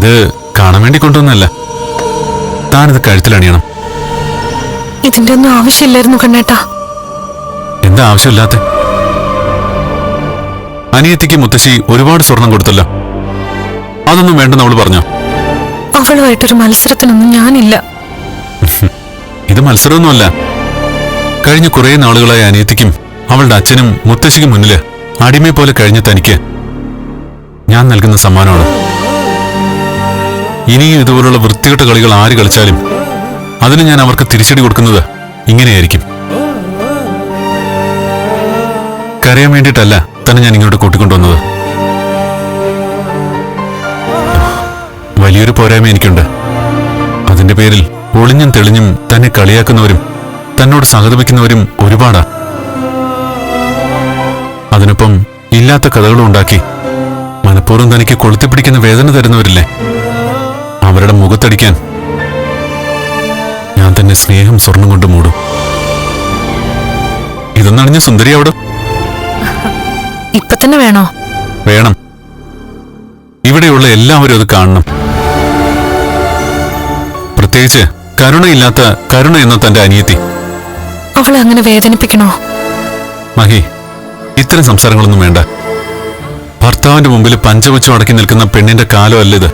ഇത് കാണാൻ വേണ്ടി കൊണ്ടുവന്നല്ല താനിത് കഴുത്തിലണിയണം. ഇതിന്റെ ഒന്നും ആവശ്യമില്ലായിരുന്നു കണ്ണേട്ടാ. എന്താ ആവശ്യമില്ലാത്ത? അനിയത്തിക്ക് മുത്തശ്ശി ഒരുപാട് സ്വർണം കൊടുത്തല്ലോ. അതൊന്നും വേണ്ടെന്ന് അവൾ പറഞ്ഞോ? അവളുമായിട്ടൊരു മത്സരത്തിനൊന്നും ഞാനില്ല. ഇത് മത്സരമൊന്നുമല്ല. കഴിഞ്ഞ കുറേ നാളുകളായ അനിയത്തിക്കും അവളുടെ അച്ഛനും മുത്തശ്ശിക്കും മുന്നിൽ അടിമയെ പോലെ കഴിഞ്ഞ തനിക്ക് ഞാൻ നൽകുന്ന സമ്മാനമാണ്. ഇനിയും ഇതുപോലുള്ള വൃത്തികെട്ട കളികൾ ആര് കളിച്ചാലും അതിന് ഞാൻ അവർക്ക് തിരിച്ചടി കൊടുക്കുന്നത് ഇങ്ങനെയായിരിക്കും. കരയാൻ വേണ്ടിയിട്ടല്ല തന്നെ ഞാൻ ഇങ്ങോട്ട് കൂട്ടിക്കൊണ്ടുവന്നത്. വലിയൊരു പോരായ്മ എനിക്കുണ്ട്. അതിന്റെ പേരിൽ ഒളിഞ്ഞും തെളിഞ്ഞും തന്നെ കളിയാക്കുന്നവരും തന്നോട് സഹതപിക്കുന്നവരും ഒരുപാടാ. അതിനൊപ്പം ഇല്ലാത്ത കഥകളും ഉണ്ടാക്കി മനഃപൂർവം തനിക്ക് കൊളുത്തിപ്പിടിക്കുന്ന വേദന തരുന്നവരില്ലേ? അവരുടെ മുഖത്തടിക്കാൻ. ഞാൻ തന്നെ സ്നേഹം സ്വർണം കൊണ്ട് മൂടും. ഇതൊന്നണിഞ്ഞ സുന്ദരി അവിടെ? ഇപ്പൊ തന്നെ വേണോ? വേണം. ഇവിടെയുള്ള എല്ലാവരും അത് കാണണം. പ്രത്യേകിച്ച് കരുണയില്ലാത്ത കരുണ എന്ന തന്റെ അനിയത്തി. അവളെ അങ്ങനെ വേദനിപ്പിക്കണോ? മഹി ഇത്തരം സംസാരങ്ങളൊന്നും വേണ്ട. ഭർത്താവിന്റെ മുമ്പിൽ പഞ്ചവച്ചു അടക്കി നിൽക്കുന്ന പെണ്ണിന്റെ കാലമല്ല ഇത്